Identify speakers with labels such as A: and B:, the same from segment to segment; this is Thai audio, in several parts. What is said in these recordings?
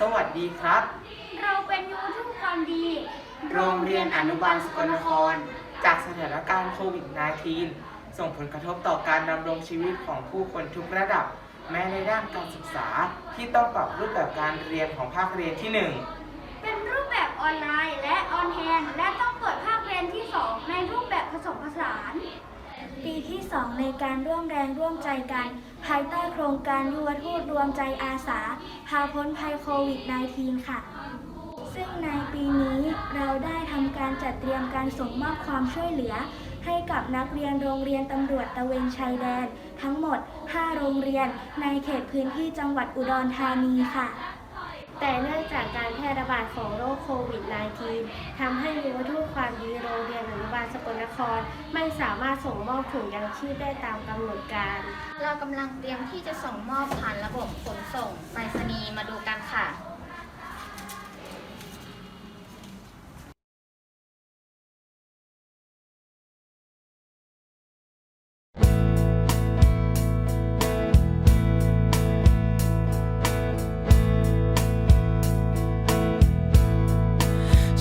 A: สวัสดีครับ
B: เราเป็นยูทูบความดี โรง
A: เรียนอนุบาลสกลนคร จากสถานการณ์โควิด -19 ส่งผลกระทบต่อการดำรงชีวิตของผู้คนทุกระดับ แม้ในด้านการศึกษาที่ต้องปรับรูปแบบการเรียนของภาคเรียนที่ 1
B: เป็นรูปแบบออนไลน์และออนแฮนและต้องเปิดภาคเรียนที่ 2 ในรูปแบบผสมผสาน
C: ปีที่ 2 ในการร่วมแรงร่วมใจกัน ภายใต้โครงการยุวทูตรวมใจอาสา พาพ้นภัยโควิด -19 ค่ะ ซึ่งในปีนี้เราได้ทำการจัดเตรียมการส่งมอบความช่วยเหลือ ให้กับนักเรียนโรงเรียนตำรวจตะเวนชายแดน ทั้งหมด 5 โรงเรียนในเขตพื้นที่จังหวัดอุดรธานีค่ะ
D: แต่เนื่องจากการแพร่ระบาดของโรคโควิด -19 ทำให้ยุวทูตความดีโรงเรียนอนุบาลสกลนคร ไม่สามารถส่งมอบถุงยางชีพได้ตามกำหนดการ
E: เรากำลังเตรียมที่จะส่งมอบผ่านระบบขนส่งไปรษณีย์มาดูกันค่ะ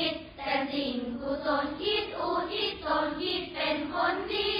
F: คิด แต่สิ่งกุศลคิดอุทิศตนคิดเป็นคนดี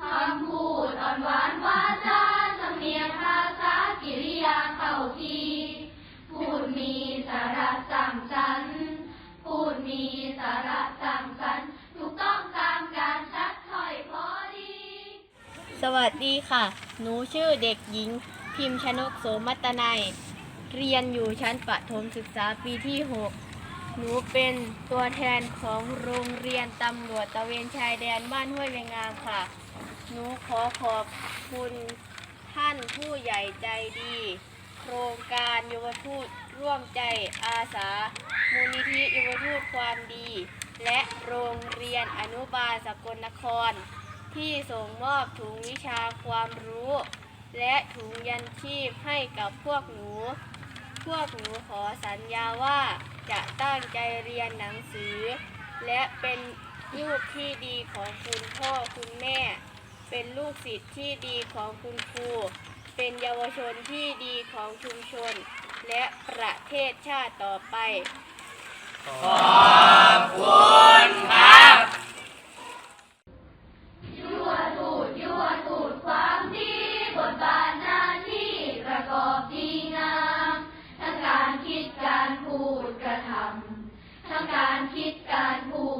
F: คำพูดอ่อนหวานวาจาสำเนียงภาษากิริยาเข้าทีพูดมีสาระสั่งสรรค์พูดมีสาระสั่งสรรค์ถูกต้องตามการชัดถ้อยพอดี
G: สวัสดีค่ะ หนูชื่อเด็กหญิง พิมพ์ชนกโสมัตนัยเรียนอยู่ชั้นประถมศึกษาปีที่ 6 หนูเป็นตัวแทนของโรงเรียนตำรวจตะเวนชายแดนบ้านห้วยแมงงามค่ะ หนูขอขอบคุณท่านผู้ใหญ่ใจดี โครงการยุวทูตร่วมใจอาสา มูลนิธิยุวทูตความดี และโรงเรียนอนุบาลสกลนคร ที่ส่งมอบถุงวิชาความรู้ และถุงยันชีพให้กับพวกหนู พวกหนูขอสัญญาว่า จะตั้งใจเรียนหนังสือ และเป็นลูกที่ดีของคุณพ่อคุณแม่ เป็นลูกศิษย์ที่ดีของคุณครู เป็นเยาวชนที่ดีของชุมชน และประเทศชาติต่อไป ขอบคุณครับ
F: ยั่วดูดยั่วดูดความดีบทบาทหน้าที่ประกอบดีงามทั้งการคิดการพูด การคิดการพูด